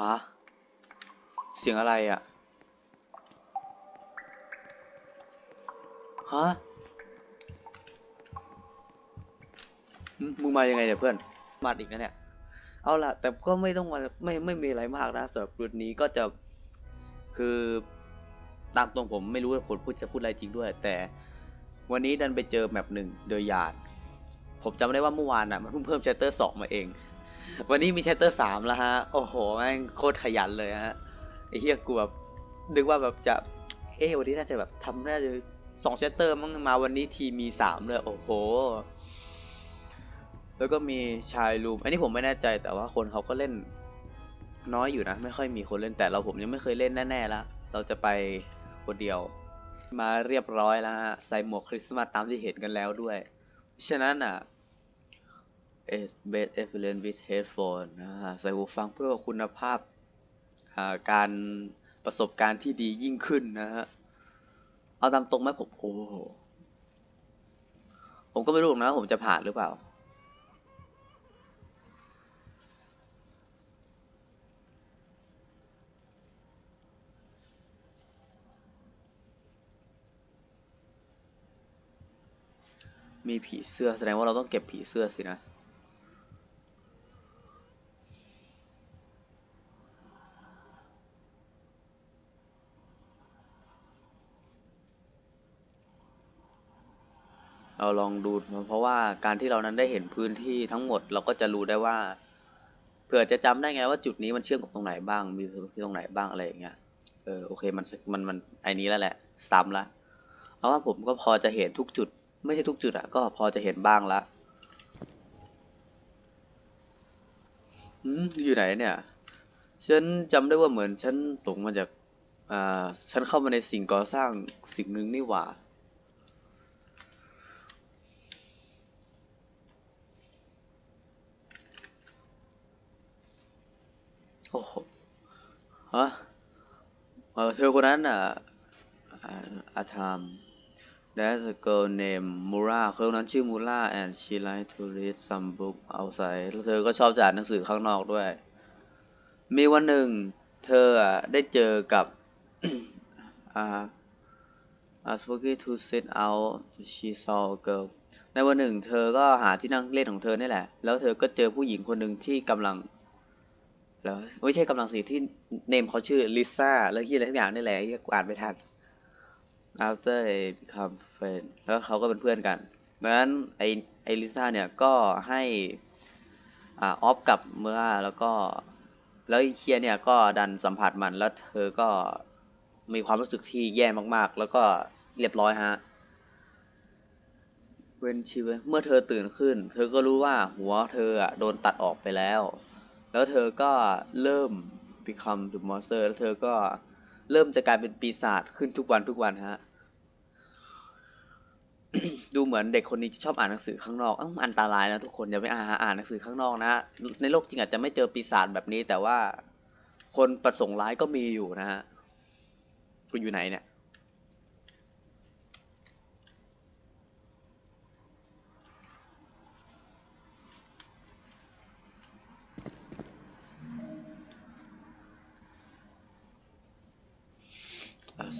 ฮะ เสียงอะไรอะ ฮะ มึงมายังไงเนี่ยเพื่อน มาอีกนะเนี่ย เอาล่ะ แต่ก็ไม่ต้องมาไม่ไม่มีอะไรมากนะสำหรับรุ่นนี้ก็จะคือตามตรงผมไม่รู้ว่าผลพูดจะพูดอะไรจริงด้วย แต่วันนี้ดันไปเจอแมปหนึ่งโดยหยาด ผมจำได้ว่าเมื่อวานอะมันเพิ่งเพิ่ม chapter สองมาเอง วันนี้มี chapter สามแล้วฮะ โอ้โห แม่งโคตรขยันเลยฮะ ไอ้เหี้ยกูแบบนึกว่าแบบจะ เอ๊วันนี้น่าจะแบบทำน่าจะสอง chapter มั้งมาวันนี้ทีมีสามเลย โอ้โห แล้วก็มีชายรูม อันนี้ผมไม่แน่ใจแต่ว่าคนเขาก็เล่นน้อยอยู่นะ ไม่ค่อยมีคนเล่นแต่เราผมยังไม่เคยเล่นแน่ๆแล้วเราจะไปคนเดียว มาเรียบร้อยแล้วฮะ ใส่หมวกคริสต์มาสตามที่เห็นกันแล้วด้วยฉะนั้นอะ เอเบสเอฟเลนวิดเฮดโฟนนะฮะใส่หูฟังเพื่อคุณภาพาการประสบการณ์ที่ดียิ่งขึ้นนะฮะ เอาตามตรงไหมผมโอ้โหผมก็ไม่รู้นะผมจะผ่านหรือเปล่า มีผีเสื้อแสดงว่าเราต้องเก็บผีเสื้อสินะ เราลองดูเพราะว่าการที่เรานั้นได้เห็นพื้นที่ทั้งหมดเราก็จะรู้ได้ว่าเผื่อจะจำได้ไงว่าจุดนี้มันเชื่อมกับตรงไหนบ้างมีพื้นที่ตรงไหนบ้างอะไรอย่างเงี้ยเออโอเคมันมันมันไอ้นี้แล้วแหละ ซ้ำละเพราะว่าผมก็พอจะเห็นทุกจุด ไม่ใช่ทุกจุดอะก็พอจะเห็นบ้างละอืมอยู่ไหนเนี่ย ฉันจำได้ว่าเหมือนฉันตกมาจากอ่าฉันเข้ามาในสิ่งก่อสร้างสิ่งหนึ่งนี่หว่า อ้โหฮะเออเธอคนนั้นอะอาธาม There's a girl named Mura คนนั้นชื่อ Mura and she like to read some book outside แล้วเธอก็ชอบจะอ่านหนังสือข้างนอกด้วย มีวันหนึ่ง เธออะได้เจอกับอ่า a s p o k y to sit out she saw a girl ในวันหนึ่ง เธอก็หาที่นั่งเล่นของเธอนี่แหละ แล้วเธอก็เจอผู้หญิงคนหนึ่งที่กำลัง แล้วไม่ใช่กำลังสีที่เนมเขาชื่อลิซ่าแล้วที่อะไรทุกอย่างนี่แหละที่กูอ่านไม่ทัน after they become friend แล้วเขาก็เป็นเพื่อนกันดังนั้นไอไอลิซ่าเนี่ยก็ให้อ่าออฟกับเมื่อแล้วก็แล้วเคียเนี่ยก็ดันสัมผัสมันแล้วเธอก็มีความรู้สึกที่แย่มากๆ แล้วก็เรียบร้อยฮะเว้นชีวเมื่อเธอตื่นขึ้น เธอก็รู้ว่าหัวเธออะโดนตัดออกไปแล้ว แล้วเธอก็เริ่ม become the monster แล้วเธอก็เริ่มจะกลายเป็นปีศาจขึ้นทุกวันทุกวันฮะ ดูเหมือนเด็กคนนี้จะชอบอ่านหนังสือข้างนอกอ้านอันตรายนะทุกคนอย่าไปอ่านอ่านหนังสือข้างนอกนะในโลกจริงอาจจะไม่เจอปีศาจแบบนี้ แต่ว่าคนประสงค์ร้ายก็มีอยู่นะฮะคุณอยู่ไหนเนี่ย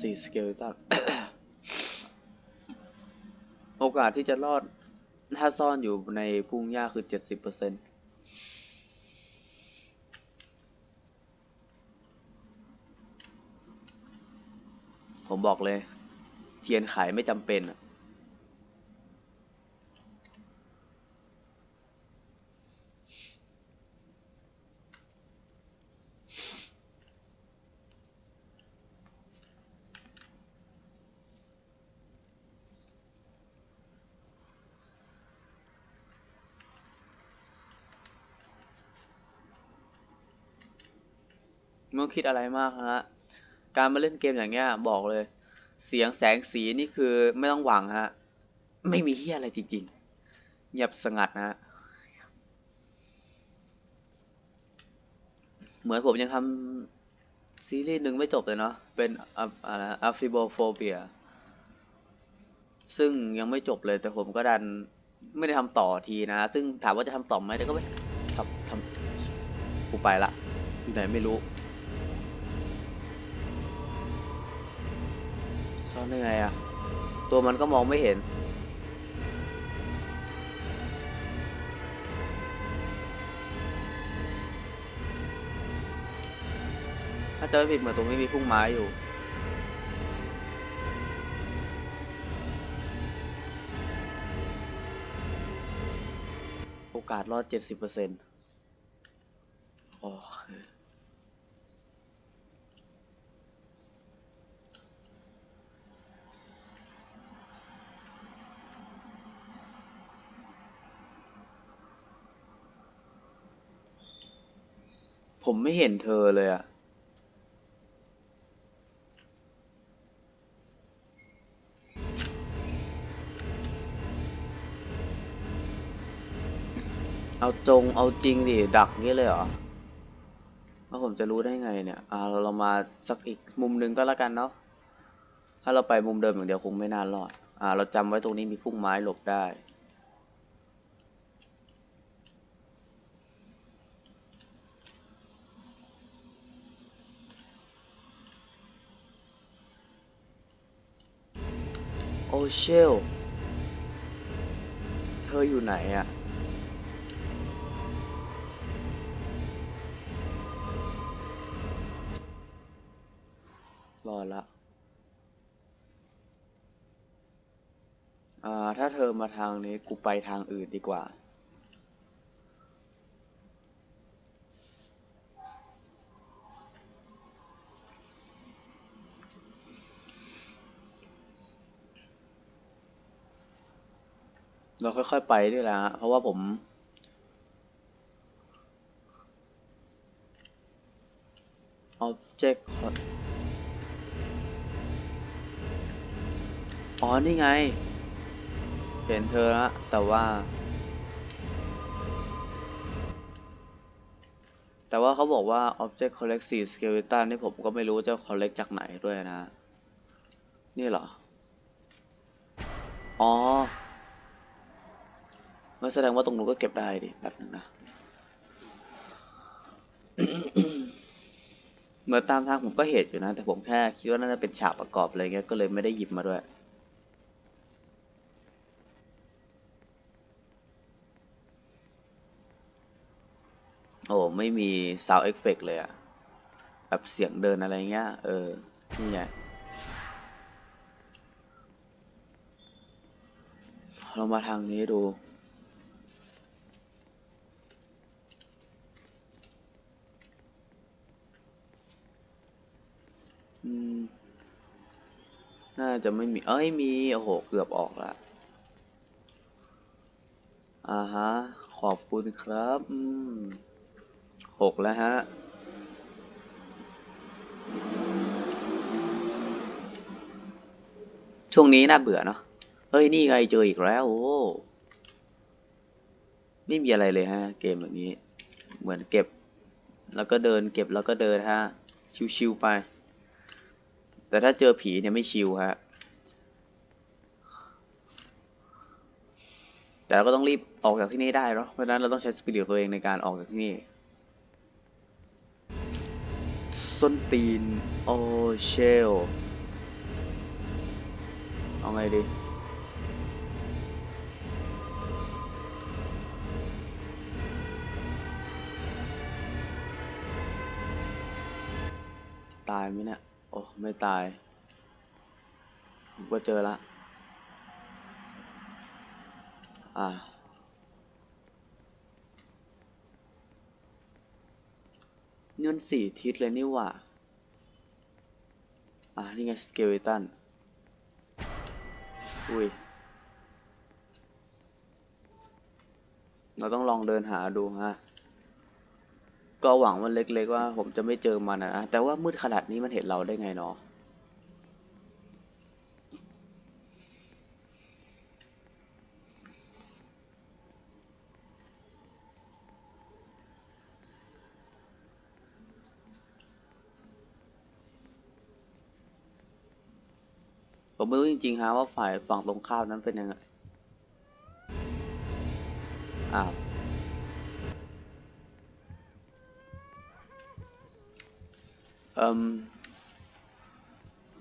สี่สเกลตันโอกาสที่จะรอดถ้าซ่อนอยู่ในพุ่งหญ้าคือเจ็ดสิบเปอร์เซ็นต์ผมบอกเลย เทียนขายไม่จำเป็นอะ ไม่ต้องคิดอะไรมากฮะ การมาเล่นเกมอย่างเงี้ยบอกเลย เสียงแสงสีนี่คือไม่ต้องหวังฮะ ไม่มีเฮียอะไรจริงๆ เงียบสงัดนะฮะเหมือนผมยังทำซีรีส์หนึ่งไม่จบเลยเนาะ เป็นอะไรอะฟิโบโฟเบีย ซึ่งยังไม่จบเลยแต่ผมก็ดันไม่ได้ทำต่อทีนะ ซึ่งถามว่าจะทำต่อไหมแต่ก็ไม่ทำทำกูไปละ อยู่ไหนไม่รู้ ซ่อนได้ไงอะตัวมันก็มองไม่เห็น ถ้าจะไม่ผิดเหมือนตรงนี้มีพุ่งไม้อยู่โอกาสรอดเจ็ดสิบเปอร์เซ็นต์โอเค ผมไม่เห็นเธอเลยอะเอาจงเอาจริงดิ ดักงี้เลยเหรอแล้วผมจะรู้ได้ไงเนี่ย อ่า เราเรามาสักอีกมุมหนึ่งก็แล้วกันเนาะ ถ้าเราไปมุมเดิมอย่างเดียวคงไม่น่ารอด อ่า เราจำไว้ตรงนี้มีพุ่มไม้หลบได้ โอเชล เธออยู่ไหนอะรอละอ่าถ้าเธอมาทางนี้กูไปทางอื่นดีกว่า เราค่อยๆไปด้วยแหละฮะเพราะว่าผม object อ๋อ นี่ไง เห็นเธอละแต่ว่า แต่ว่าเขาบอกว่า object collect 4 skeleton นี่ผมก็ไม่รู้จะ collect จากไหนด้วยนะ นี่เหรอ อ๋อ งั้นแสดงว่าตรงนู้นก็เก็บได้ดิแบบนึงนะเหมื่อนตามทางผมก็เห็นอยู่นะ แต่ผมแค่คิดว่าน่าจะเป็นฉากประกอบอะไรเงี้ยก็เลยไม่ได้หยิบมาด้วยโอ้ไม่มี sound effect เลยอะแบบเสียงเดินอะไรเงี้ย เออ นี่ไงเรามาทางนี้ดูาจะไม่มี เอ้ย มี โอ้โห เกือบออกละอ่าฮะ ขอบคุณครับหกแล้วฮะ ช่วงนี้น่าเบื่อเนาะ เฮ้ย นี่ไงเจออีกแล้ว โอ้ไม่มีอะไรเลยฮะ เกมแบบนี้ เหมือนเก็บ แล้วก็เดิน เก็บแล้วก็เดินฮะ ชิวๆไป แต่ถ้าเจอผีเนี่ยไม่ชิวฮะ แต่เราก็ต้องรีบออกจากที่นี่ได้เนาะเพราะฉะนั้นเราต้องใช้สปิริตตัวเองในการออกจากที่นี่ส้นตีนโอเชลเอาไงดีตายไหมเนี่ย โอ้ ไม่ตายผมก็เจอละ อ่าเงินสี่ทิศเลยนี่หว่า อ่านี่ไงสเกลตัน อุ้ย เราต้องลองเดินหาดูฮะ ก็หวังว่าเล็กๆว่าผมจะไม่เจอมันนะ แต่ว่ามืดขนาดนี้มันเห็นเราได้ไงเนาะ ผมไม่รู้จริงๆฮะว่าฝ่ายฝั่งตรงข้ามนั้นเป็นยังไง อ้าวเอ่ม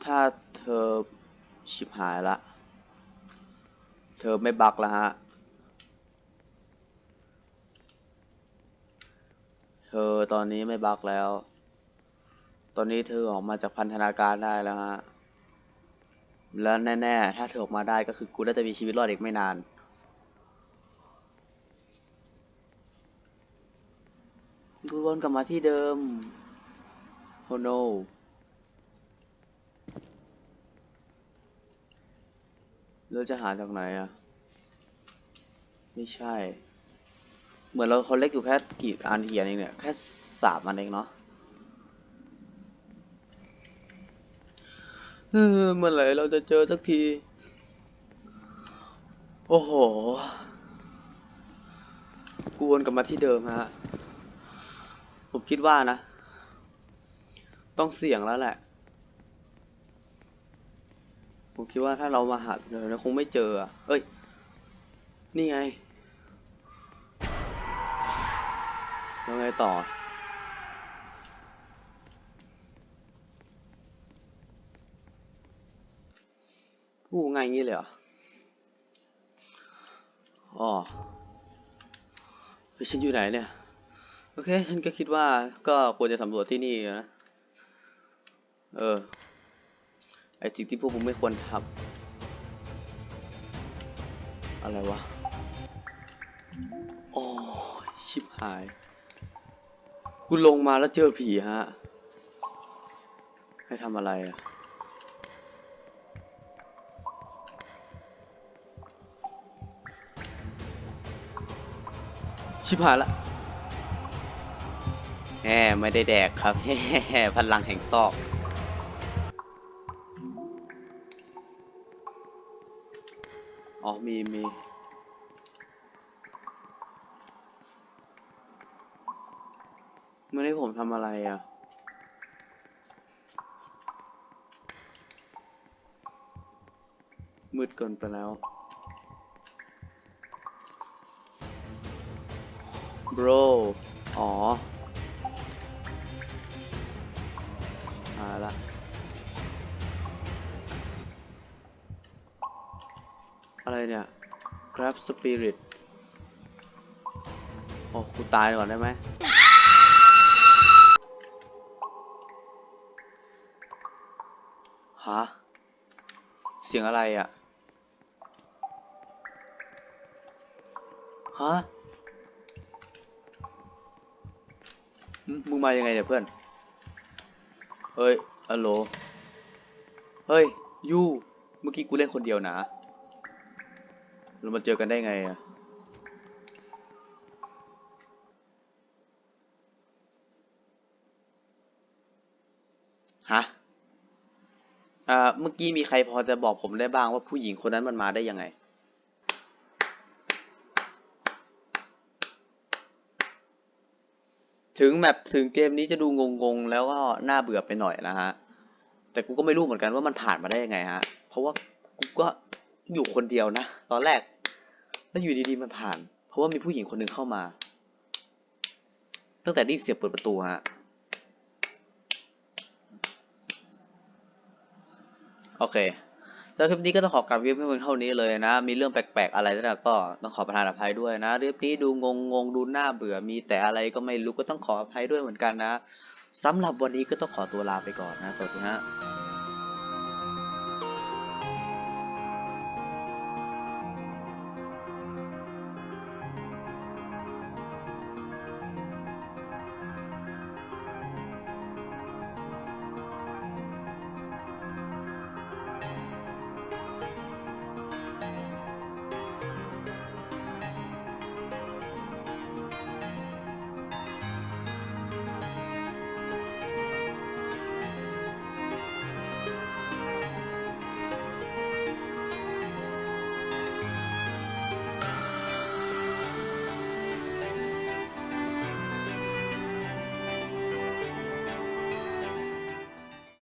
ถ้าเธอชิบหายละ เธอไม่บักล้วฮะ เธอตอนนี้ไม่บักแล้ว ตอนนี้เธอออกมาจากพันธนาการได้แล้วฮะ แล้วแน่ๆ ถ้าเธอออกมาได้ก็คือกูน่าจะมีชีวิตรอดอีกไม่นาน กูวนกลับมาที่เดิมโอ้ no เราจะหาจากไหนอะ ไม่ใช่ เหมือนเราคนเล็กอยู่แค่กี่อันเทียนเองเนี่ย แค่สามอันเองเนาะ เมื่อไหร่เราจะเจอสักที โอ้โห กวนกลับมาที่เดิมฮะ ผมคิดว่านะ ต้องเสี่ยงแล้วแหละ ผมคิดว่าถ้าเรามาหาเธอนะคงไม่เจอ เอ้ย นี่ไง แล้วไงต่อ พูดง่ายงี้เลยเหรออ๋อฉันอยู่ไหนเนี่ย โอเค ฉันก็คิดว่าก็ควรจะสำรวจที่นี่นะ เออ ไอสิ่งที่พวกมึงไม่ควรทำอะไรวะ โอ้ชิบหาย กูลงมาแล้วเจอผีฮะ ให้ทำอะไรอะ ชิบหายละแหมไม่ได้แดกครับแหมพลังแห่งซอก อ๋อ มีมีไม่ได้ผมทำอะไรอะมืดเกินไปแล้ว bro อ๋อ มาละอะไรเนี่ย grab spirit โอ้กูตายก่อนได้ไหมฮะ เสียงอะไรอะ ฮะ มึงมายังไงเนี่ยเพื่อน เฮ้ยอัลโหล เฮ้ย ยู เมื่อกี้กูเล่นคนเดียวนะ เรามาเจอกันได้ไงอะฮะอ่าเมื่อกี้มีใครพอจะบอกผมได้บ้างว่าผู้หญิงคนนั้นมันมาได้ยังไง ถึงแมปถึงเกมนี้จะดูงงๆ แล้วก็น่าเบื่อไปหน่อยนะฮะ แต่กูก็ไม่รู้เหมือนกันว่ามันผ่านมาได้ยังไงฮะ เพราะว่ากูก็อยู่คนเดียวนะ ตอนแรก แล้วอยู่ดีๆมันผ่าน เพราะว่ามีผู้หญิงคนหนึ่งเข้ามา ตั้งแต่ได้เสียงเปิดประตูฮะ โอเค แล้วคลิปนี้ก็ต้องขอกราบเรียนเพียงเท่านี้เลยนะ มีเรื่องแปลกๆอะไรนะก็ต้องขอประทานอภัยด้วยนะเรื่องนี้ดูงงงๆดูน่าเบื่อมีแต่อะไรก็ไม่รู้ก็ต้องขออภัยด้วยเหมือนกันนะสำหรับวันนี้ก็ต้องขอตัวลาไปก่อนนะ สวัสดีฮะ